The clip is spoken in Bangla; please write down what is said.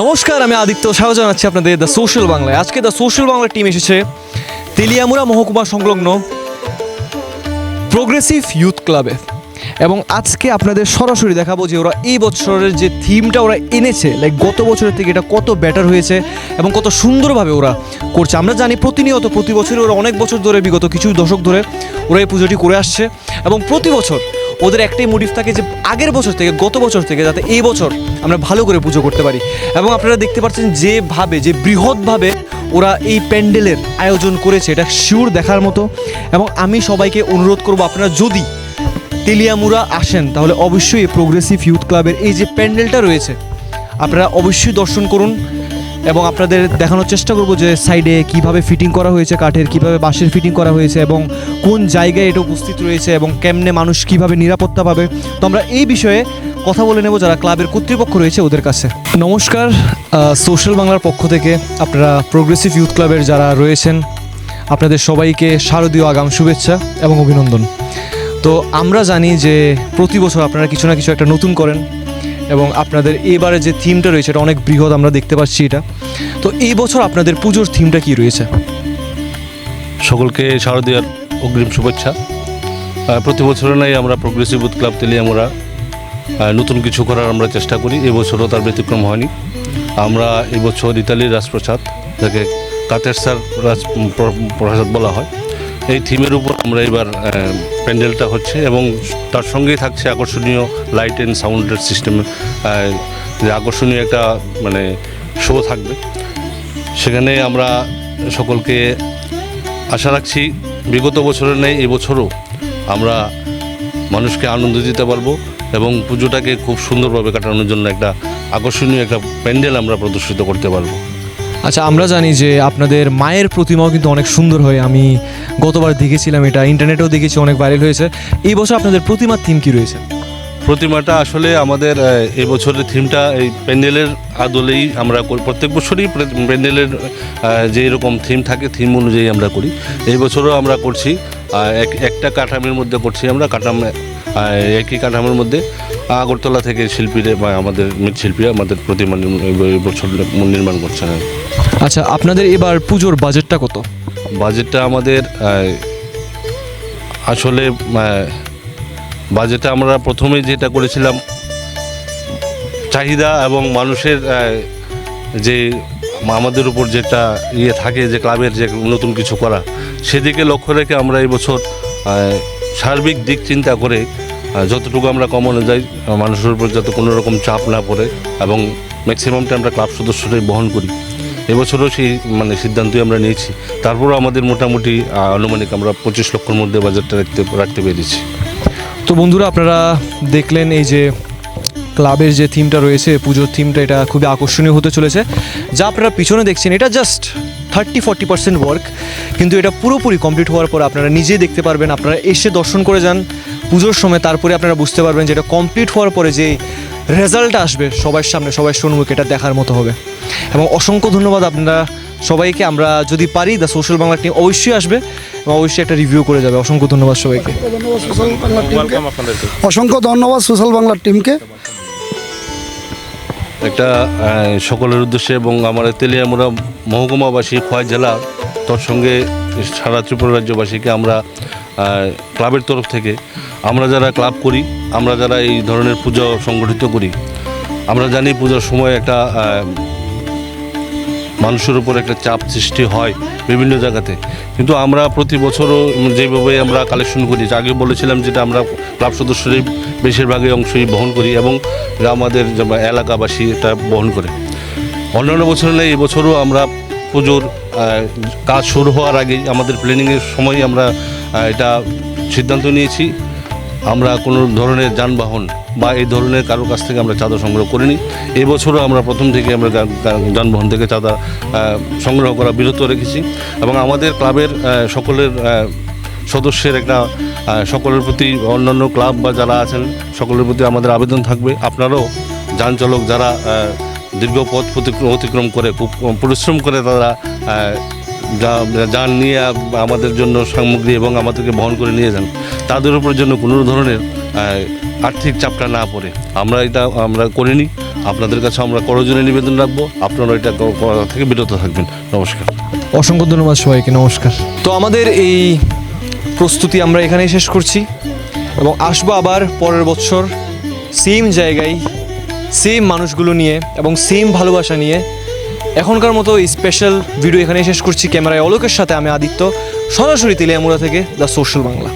নমস্কার, আমি আদিত্য স্বাগত জানাচ্ছি আপনাদের দ্য সোশ্যাল বাংলায় আজকে দ্য সোশ্যাল বাংলা টিম এসেছে তেলিয়ামুরা মহকুমা সংলগ্ন প্রোগ্রেসিভ ইউথ ক্লাবে এবং আজকে আপনাদের সরাসরি দেখাবো যে ওরা এই বছরের যে থিমটা ওরা এনেছে লাইক গত বছরের থেকে এটা কত বেটার হয়েছে এবং কত সুন্দরভাবে ওরা করছে। আমরা জানি প্রতিনিয়ত প্রতি বছরই ওরা অনেক বছর ধরে, বিগত কিছু দশক ধরে ওরা এই পুজোটি করে আসছে এবং প্রতি বছর ওদের একটাই মোটিভ থাকে যে আগের বছর থেকে, গত বছর থেকে যাতে এই বছর আমরা ভালো করে পুজো করতে পারি। এবং আপনারা দেখতে পাচ্ছেন যেভাবে, যে বৃহৎভাবে ওরা এই প্যান্ডেলের আয়োজন করেছে, এটা শিওর দেখার মতো। এবং আমি সবাইকে অনুরোধ করব, আপনারা যদি তেলিয়ামুড়া আসেন, তাহলে অবশ্যই প্রোগ্রেসিভ ইউথ ক্লাবের এই যে প্যান্ডেলটা রয়েছে, আপনারা অবশ্যই দর্শন করুন এবং আপনাদের দেখানোর চেষ্টা করব যে সাইডে কীভাবে ফিটিং করা হয়েছে কাঠের, কীভাবে বাঁশের ফিটিং করা হয়েছে এবং কোন জায়গায় এটা উপস্থিত রয়েছে এবং কেমনে মানুষ কীভাবে নিরাপত্তা পাবে। তো আমরা এই বিষয়ে কথা বলে নেব যারা ক্লাবের কর্তৃপক্ষ রয়েছে ওদের কাছে। নমস্কার সোশ্যাল বাংলার পক্ষ থেকে আপনারা প্রোগ্রেসিভ ইউথ ক্লাবের যারা রয়েছেন, আপনাদের সবাইকে শারদীয় আগাম শুভেচ্ছা এবং অভিনন্দন। তো আমরা জানি যে প্রতি বছর আপনারা কিছু না কিছু একটা নতুন করেন এবং আপনাদের এবারে যে থিমটা রয়েছে, এটা অনেক বৃহৎ আমরা দেখতে পাচ্ছি এটা। তো এই বছর আপনাদের পুজোর থিমটা কি রয়েছে? সকলকে শারদীয়ার অগ্রিম শুভেচ্ছা। প্রতি বছরের নাই আমরা প্রোগ্রেসিভ বুথ ক্লাব তেলিয়ামুরা আমরা নতুন কিছু করার আমরা চেষ্টা করি। এবছরও তার ব্যতিক্রম হয়নি। আমরা এবছর ইতালির রাজপ্রসাদ, যাকে কাতের স্যার রাজ প্রসাদ বলা হয় এই থিমের উপর আমরা এবার প্যান্ডেলটা হচ্ছে এবং তার সঙ্গেই থাকছে আকর্ষণীয় লাইট অ্যান্ড সাউন্ডের সিস্টেম যে আকর্ষণীয় একটা মানে শো থাকবে। সেখানে আমরা সকলকে আশা রাখছি বিগত বছরের নেই এবছরও আমরা মানুষকে আনন্দ দিতে পারব এবং পুজোটাকে খুব সুন্দরভাবে কাটানোর জন্য একটা আকর্ষণীয় একটা প্যান্ডেল আমরা প্রদর্শিত করতে পারব। আচ্ছা আমরা জানি যে আপনাদের মায়ের প্রতিমাও কিন্তু অনেক সুন্দর হয়। আমি গতবার দেখেছিলাম এটা, ইন্টারনেটেও দেখেছি অনেক ভাইরাল হয়েছে। এই বছর আপনাদের প্রতিমার থিম কি রয়েছে? প্রতিমাটা আসলে আমাদের এই বছরের থিমটা এই প্যান্ডেলের আদলেই আমরা। প্রত্যেক বছরই প্যান্ডেলের যে এরকম থিম থাকে থিম অনুযায়ী আমরা করি। এই বছরও আমরা করছি এক- একটা কাঠামের মধ্যে করছি আমরা, কাঠাম একই কাঠামের মধ্যে। আগরতলা থেকে শিল্পীরা বা আমাদের মৃৎশিল্পীরা আমাদের প্রতিমা বছর নির্মাণ করছেন আচ্ছা আপনাদের এবার পুজোর বাজেটটা কত? বাজেটটা আমাদের আসলে বাজেটটা আমরা প্রথমে যেটা করেছিলাম, চাহিদা এবং মানুষের যে আমাদের উপর যেটা ইয়ে থাকে, যে ক্লাবের যে নতুন কিছু করা, সেদিকে লক্ষ্য রেখে আমরা এই বছর সার্বিক দিক চিন্তা করে যতটুকু আমরা কমানো যাই মানুষের উপর যাতে কোনো রকম চাপ না পড়ে এবং ম্যাক্সিমামটা আমরা ক্লাব সদস্যরাই বহন করি। এবছরও সেই মানে সিদ্ধান্তই আমরা নিয়েছি। তারপরও আমাদের মোটামুটি আনুমানিক আমরা পঁচিশ লক্ষর মধ্যে বাজারটা রাখতে রাখতে পেরেছি। তো বন্ধুরা, আপনারা দেখলেন এই যে ক্লাবের যে থিমটা রয়েছে, পুজোর থিমটা, এটা খুবই আকর্ষণীয় হতে চলেছে। যা আপনারা পিছনে দেখছেন, এটা just thirty forty percent work কিন্তু এটা পুরোপুরি কমপ্লিট হওয়ার পর আপনারা নিজেই দেখতে পারবেন, আপনারা এসে দর্শন করে যান। পুজোর সময় তারপরে আপনারা বুঝতে পারবেন যে এটা কমপ্লিট হওয়ার পরে যে রেজাল্টটা আসবে সবার সামনে সবাই সম্মুখে এটা দেখার মতো হবে। এবং অসংখ্য ধন্যবাদ আপনারা সবাইকে আমরা যদি পারি দ্য সোশ্যাল বাংলা টিম অবশ্যই আসবে এবং অবশ্যই একটা রিভিউ করে যাবে। অসংখ্য ধন্যবাদ সবাইকে। সোশ্যাল বাংলা টিমকে অসংখ্য ধন্যবাদ সোশ্যাল বাংলার টিমকে একটা সকলের উদ্দেশ্যে এবং আমার তেলিয়ামুড়া মহকুমাবাসী খোয়াই জেলা তোর সঙ্গে সারা ত্রিপুরা রাজ্যবাসীকে আমরা ক্লাবের তরফ থেকে আমরা যারা ক্লাব করি, আমরা যারা এই ধরনের পুজো সংগঠিত করি, আমরা জানি পুজোর সময় একটা মানুষের উপর একটা চাপ সৃষ্টি হয় বিভিন্ন জায়গাতে। কিন্তু আমরা প্রতি বছরও যেভাবে আমরা কালেকশন করি আগে বলেছিলাম যেটা আমরা ক্লাব সদস্যরাই বেশিরভাগই অংশই বহন করি এবং আমাদের এলাকাবাসী এটা বহন করে। অন্যান্য বছর নেই, এবছরও আমরা পুজোর কাজ শুরু হওয়ার আগেই আমাদের প্ল্যানিংয়ের সময় আমরা এটা সিদ্ধান্ত নিয়েছি। আমরা কোনো ধরনের যানবাহন বা এই ধরনের কারোর কাছ থেকে আমরা চাঁদা সংগ্রহ করিনি। এবছরও আমরা প্রথম থেকে আমরা যানবাহন থেকে চাঁদা সংগ্রহ করা বিরত রেখেছি এবং আমাদের ক্লাবের সকলের সদস্যের একটা সকলের প্রতি অন্যান্য ক্লাব বা যারা আছেন, সকলের প্রতি আমাদের আবেদন থাকবে। আপনারাও যান চালক যারা দীর্ঘ পথ অতিক্রম করে, খুব পরিশ্রম করে তারা যান নিয়ে আমাদের জন্য সামগ্রী এবং আমাদেরকে বহন করে নিয়ে যান তাদের উপর জন্য কোনো ধরনের আর্থিক চাপটা না পড়ে। আমরা এটা আমরা করিনি। আপনাদের কাছে আমরা করজনে নিবেদন রাখব। আপনারা এটা করা থেকে বিরত থাকবেন। নমস্কার। অসংখ্য ধন্যবাদ সবাইকে। নমস্কার। তো আমাদের এই প্রস্তুতি আমরা এখানেই শেষ করছি এবং আসব আবার পরের বছর সেম জায়গায় সেম মানুষগুলো নিয়ে এবং সেম ভালোবাসা নিয়ে এখনকার মতো স্পেশাল ভিডিও এখানে শেষ করছি। ক্যামেরায় অলোকের সাথে আমি আদিত্য। সরাসরি তেলিয়ামুড়া থেকে দ্য সোশ্যাল বাংলা